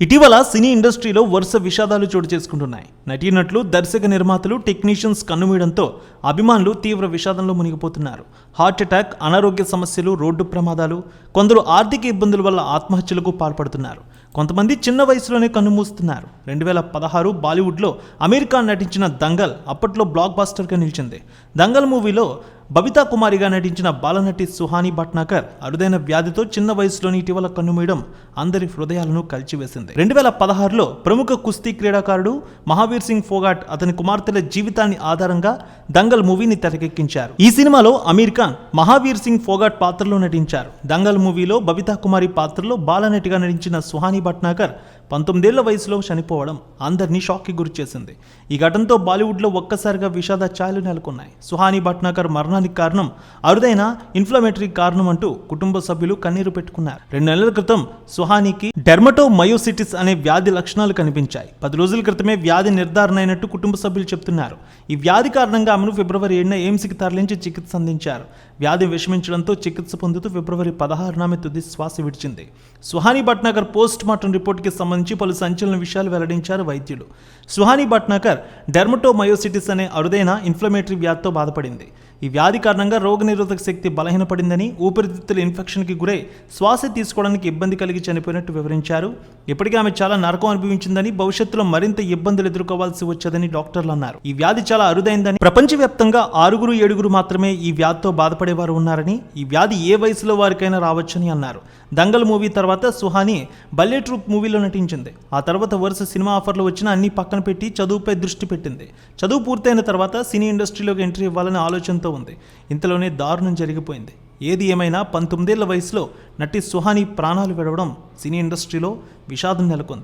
ఇటీవల సినీ ఇండస్ట్రీలో వరుస విషాదాలు చోటు చేసుకుంటున్నాయి. నటీనట్లు దర్శక నిర్మాతలు టెక్నీషియన్స్ కన్నుమీయడంతో అభిమానులు తీవ్ర విషాదంలో మునిగిపోతున్నారు. హార్ట్ అటాక్ అనారోగ్య సమస్యలు రోడ్డు ప్రమాదాలు కొందరు ఆర్థిక ఇబ్బందుల వల్ల ఆత్మహత్యలకు పాల్పడుతున్నారు. కొంతమంది చిన్న వయసులోనే కన్నుమూస్తున్నారు. రెండు వేల పదహారు బాలీవుడ్లో అమీర్ ఖాన్ నటించిన దంగల్ అప్పట్లో బ్లాక్ బాస్టర్గా నిలిచింది. దంగల్ మూవీలో బబితా కుమారిగా నటించిన బాలనటి సుహాని భట్నాకర్ అరుదైన వ్యాధితో చిన్న వయసులోని ఇటీవల కన్నుమూయడం అందరి హృదయాలను కలిచివేసింది. రెండు వేల పదహారులో ప్రముఖ కుస్తీ క్రీడాకారుడు మహావీర్ సింగ్ ఫోగాట్ అతని కుమార్తెల జీవితాన్ని ఆధారంగా దంగల్ మూవీని తెరకెక్కించారు. ఈ సినిమాలో అమీర్ ఖాన్ మహావీర్ సింగ్ ఫోగాట్ పాత్రలో నటించారు. దంగల్ మూవీలో బబితా కుమారి పాత్రలో బాలనటిగా నటించిన సుహాని భట్నాగర్ పంతొమ్మిదేళ్ళ వయసులో చనిపోవడం అందరినీ షాక్కి గురిచేసింది. ఈ ఘటనతో బాలీవుడ్లో ఒక్కసారిగా విషాద ఛాయలు నెలకొన్నాయి. సుహాని భట్నాకర్ మరణానికి కారణం అరుదైన ఇన్ఫ్లమేటరీ కారణం అంటూ కుటుంబ సభ్యులు కన్నీరు పెట్టుకున్నారు. రెండు నెలల క్రితం సుహానికి డెర్మటో మయోసిటిస్ అనే వ్యాధి లక్షణాలు కనిపించాయి. పది రోజుల క్రితమే వ్యాధి నిర్ధారణ అయినట్టు కుటుంబ సభ్యులు చెప్తున్నారు. ఈ వ్యాధి కారణంగా ఆమెను ఫిబ్రవరి ఏడున ఎయిమ్స్కి తరలించి చికిత్స అందించారు. వ్యాధి విషమించడంతో చికిత్స పొందుతూ ఫిబ్రవరి పదహారున ఆమె తుది శ్వాస విడిచింది. సుహాని భట్నాగర్ పోస్ట్ పోస్టుమార్టం రిపోర్ట్కి సంబంధించి పలు సంచలన విషయాలు వెల్లడించారు వైద్యులు. సుహాని భట్నాకర్ డెర్మటోమయోసిటిస్ అనే అరుదైన ఇన్ఫ్లమేటరీ వ్యాధితో బాధపడింది. ఈ వ్యాధి కారణంగా రోగనిరోధక శక్తి బలహీనపడిందని ఊపిరితిత్తుల ఇన్ఫెక్షన్కి గురై శ్వాస తీసుకోవడానికి ఇబ్బంది కలిగి చనిపోయినట్టు వివరించారు. ఇప్పటికే ఆమె చాలా నరకం అనుభవించిందని భవిష్యత్తులో మరింత ఇబ్బందులు ఎదుర్కోవాల్సి వచ్చేదని డాక్టర్లు అన్నారు. ఈ వ్యాధి చాలా అరుదైందని ప్రపంచవ్యాప్తంగా ఆరుగురు ఏడుగురు మాత్రమే ఈ వ్యాధితో బాధపడేవారు ఉన్నారని ఈ వ్యాధి ఏ వయసులో వారికైనా రావచ్చని అన్నారు. దంగల్ మూవీ తర్వాత సుహాని ట్రూప్ మూవీలో నటించింది. ఆ తర్వాత వరుస సినిమా ఆఫర్లు వచ్చినా అన్ని పక్కన పెట్టి చదువుపై దృష్టి పెట్టింది. చదువు పూర్తయిన తర్వాత సినీ ఇండస్ట్రీలోకి ఎంట్రీ ఇవ్వాలనే ఆలోచనతో ఉంది. ఇంతలోనే దారుణం జరిగిపోయింది. ఏది ఏమైనా పంతొమ్మిదేళ్ళ వయసులో నటి సుహాని ప్రాణాలు విడవడం సినీ ఇండస్ట్రీలో విషాదం నెలకొంది.